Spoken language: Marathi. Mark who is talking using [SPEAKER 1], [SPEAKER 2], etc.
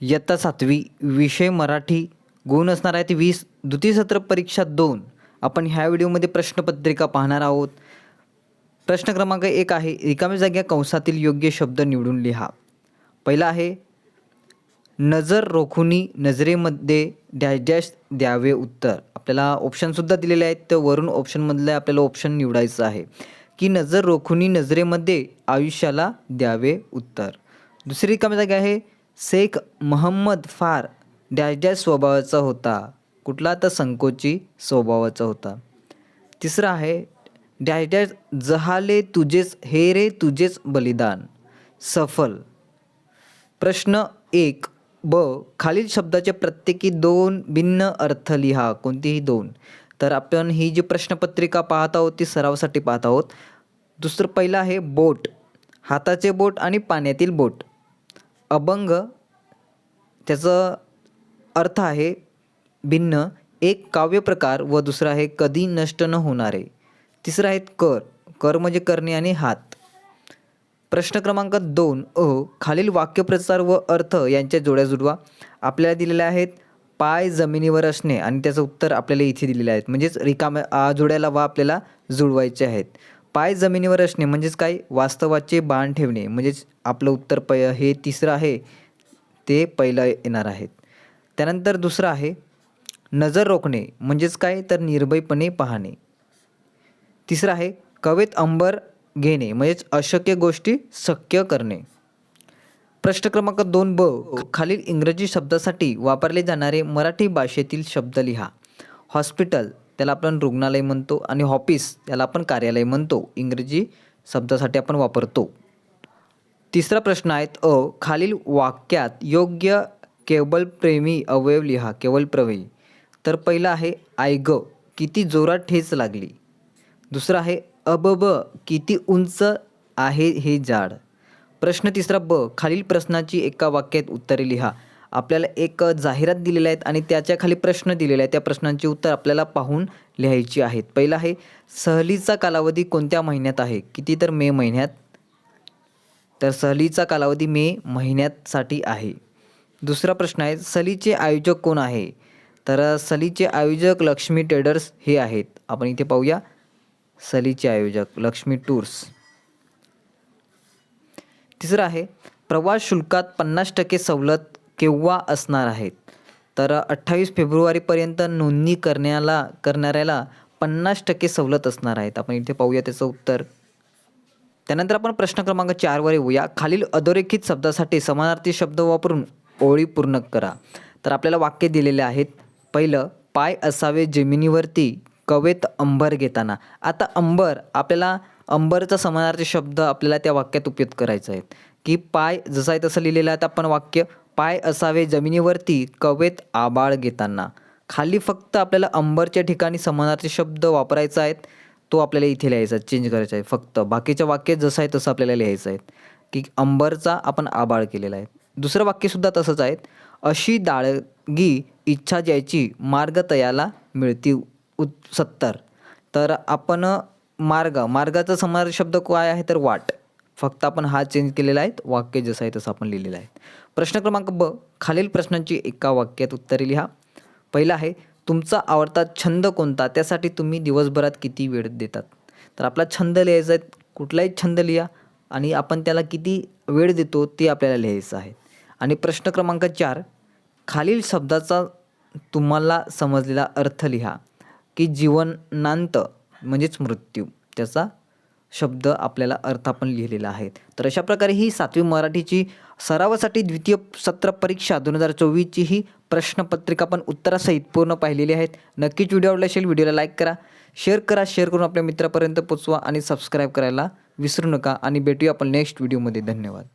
[SPEAKER 1] इयत्ता सातवी विषय मराठी गुण असणार आहेत वीस द्वितीय सत्र परीक्षा दोन. आपण ह्या व्हिडिओमध्ये प्रश्नपत्रिका पाहणार आहोत. प्रश्न क्रमांक एक आहे रिकाम्या जाग्या कंसातील योग्य शब्द निवडून लिहा. पहिला आहे नजर रोखुनी नजरेमध्ये डॅश डॅश द्यावे उत्तर. आपल्याला ऑप्शनसुद्धा दिलेले आहेत तर वरून ऑप्शनमधलं आपल्याला ऑप्शन निवडायचं आहे. की नजर रोखुनी नजरेमध्ये आयुष्याला द्यावे उत्तर. दुसरी रिकामी जागा आहे शेख महम्मद फार डॅश डॅश स्वभावाचा होता. कुठला तर संकोची स्वभावाचा होता. तिसरा आहे डॅश डॅश जहाले तुझेच हे रे तुझेच बलिदान. सफल. प्रश्न एक ब खालील शब्दाचे प्रत्येकी दोन भिन्न अर्थ लिहा कोणतीही दोन. तर आपण ही जी प्रश्नपत्रिका पाहत आहोत ती सरावासाठी पाहत आहोत. दुसरं पहिलं आहे बोट. हाताचे बोट आणि पाण्यातील बोट. अभंग त्याचं अर्थ आहे भिन्न. एक काव्यप्रकार व दुसरा आहे कधी नष्ट न होणारे. तिसरं आहेत कर. कर म्हणजे करणे आणि हात. प्रश्न क्रमांक दोन अ खालील वाक्यप्रचार व अर्थ यांच्या जोड्या जुडवा. आपल्याला दिलेल्या आहेत पाय जमिनीवर असणे आणि त्याचं उत्तर आपल्याला इथे दिलेलं आहेत. म्हणजेच रिकाम्या जोड्याला वा आपल्याला जुळवायचे आहेत. पाय जमिनीवर असणे म्हणजेच काय? वास्तवाचे बाण ठेवणे. म्हणजेच आपलं उत्तर प हे तिसरं आहे. ते पहिलं येणार आहेत. त्यानंतर दुसरं आहे नजर रोखणे म्हणजेच काय? तर निर्भयपणे पाहणे. तिसरं आहे कवेत अंबर घेणे म्हणजेच अशक्य गोष्टी शक्य करणे. प्रश्न क्रमांक दोन ब खालील इंग्रजी शब्दासाठी वापरले जाणारे मराठी भाषेतील शब्द लिहा. हॉस्पिटल त्याला आपण रुग्णालय म्हणतो आणि ऑफिस त्याला आपण कार्यालय म्हणतो इंग्रजी शब्दासाठी आपण वापरतो. तिसरा प्रश्न आहे अ खालील वाक्यात योग्य केवलप्रेमी अवयव लिहा केवलप्रवेयी तर पहिला आहे आयग किती जोरात ठेच लागली. दुसरा आहे अबब किती उंच आहे हे जाड. प्रश्न तिसरा ब खालील प्रश्नाची एका वाक्यात उत्तरे लिहा. आपल्याला एक जाहिरात दिलेल्या आहेत आणि त्याच्याखाली प्रश्न दिलेले आहेत. त्या प्रश्नांची उत्तर आपल्याला पाहून लिहायची आहेत. पहिला आहे सहलीचा कालावधी कोणत्या महिन्यात आहे? किती तर मे महिन्यात. तर सहलीचा कालावधी मे महिन्यासाठी आहे. दुसरा प्रश्न आहे सलीचे आयोजक कोण आहे? तर सलीचे आयोजक लक्ष्मी ट्रेडर्स हे आहेत. आपण इथे पाहूया सलीचे आयोजक लक्ष्मी टूर्स. तिसरं आहे प्रवास शुल्कात पन्नास टक्के सवलत केव्हा असणार आहेत? तर अठ्ठावीस फेब्रुवारीपर्यंत नोंदणी करण्याला करणाऱ्याला पन्नास टक्के सवलत असणार आहेत. आपण इथे पाहूया त्याचं उत्तर. त्यानंतर आपण प्रश्न क्रमांक चारवर येऊया. खालील अधोरेखित शब्दासाठी समानार्थी शब्द वापरून ओळी पूर्ण करा. तर आपल्याला वाक्य दिलेले आहेत. पहिलं पाय असावे जमिनीवरती कवेत अंबर घेताना. आता अंबर आपल्याला अंबरचा समानार्थी शब्द आपल्याला त्या वाक्यात उपयोग करायचा आहे. की पाय जसं आहे तसं लिहिलेलं आहे आपण वाक्य पाय असावे जमिनीवरती कवेत आबाळ घेताना. खाली फक्त आपल्याला अंबरच्या ठिकाणी समानार्थी शब्द वापरायचा आहेत. तो आपल्याला इथे लिहायचा चेंज करायचा आहे. फक्त बाकीच्या वाक्य जसं आहे तसं आपल्याला लिहायचं आहे. की अंबरचा आपण आबाळ केलेला आहे. दुसरं वाक्यसुद्धा तसंच आहे. अशी दाळगी इच्छा ज्याची मार्ग तयाला मिळती उत् सत्तर. तर आपण मार्ग मार्गाचा समार शब्द काय आहे तर वाट. फक्त आपण हा चेंज केलेला आहे वाक्य जसं आहे तसं आपण लिहिलेलं आहे. प्रश्न क्रमांक ब खालील प्रश्नांची एका वाक्यात उत्तरे लिहा. पहिला आहे तुमचा आवडता छंद कोणता? त्यासाठी तुम्ही दिवसभरात किती वेळ देतात? तर आपला छंद लिहायचा आहे कुठलाही छंद लिहा आणि आपण त्याला किती वेळ देतो ते आपल्याला लिहायचं आहे. आणि प्रश्न क्रमांक चार खालील शब्दाचा तुम्हाला समजलेला अर्थ लिहा की जीवनांत म्हणजेच मृत्यू त्याचा शब्द आपल्याला अर्थ आपण लिहिलेला आहे. तर अशा प्रकारे ही सातवी मराठीची सरावासाठी द्वितीय सत्र परीक्षा दोन हजार चोवीसची ही प्रश्नपत्रिका आपण उत्तरासहित पूर्ण पाहिलेली आहेत. नक्कीच व्हिडिओ आवडला असेल व्हिडिओला लाईक करा शेअर करा शेअर करून आपल्या मित्रापर्यंत पोचवा आणि सबस्क्राईब करायला विसरू नका. आणि भेटूया आपण नेक्स्ट व्हिडिओमध्ये. धन्यवाद.